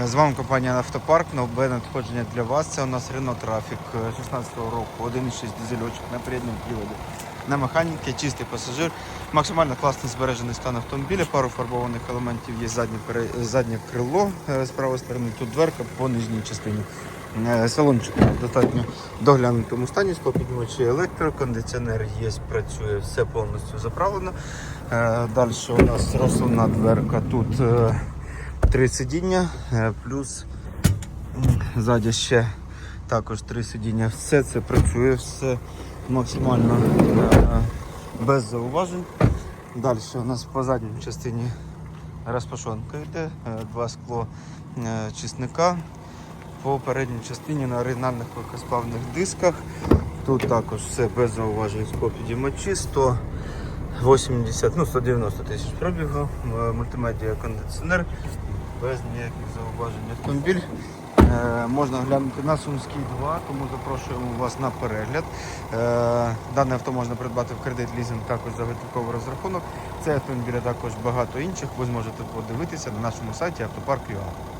Е, З вами компанія Автопарк. Нове надходження для вас. Це у нас Renault Traffic 16-го року, 1.6 дизельочок на передньому приводі. На механіки, чистий пасажир, максимально класний збережений стан автомобіля, пару фарбованих елементів є заднє, пере- заднє крило е, з правої сторони, тут дверка по нижній частині. Е, Салончик в достатньо доглянутому стані, склопіднімачі електро, кондиціонер є, працює, все повністю заправлено. Е, Далі у нас розсувна дверка, тут е, три сидіння, е, плюс ззаді ще також три сидіння. Все це працює, все максимально е, без зауважень. Далі у нас по задній частині розпашонка йде, е, два скло чисника. По передній частині на оригінальних легкосплавних дисках. Тут також все без зауважень скло підіймачі, 180, ну 190 тисяч пробігу, мультимедіа кондиціонер, без ніяких зауважень автомобіль. Е, можна глянути на Сумський 2, тому запрошуємо вас на перегляд. Е, дане авто можна придбати в кредит лізинг також за готівковий розрахунок. Це автомобіль, а також багато інших. Ви зможете подивитися на нашому сайті автопарк.ua.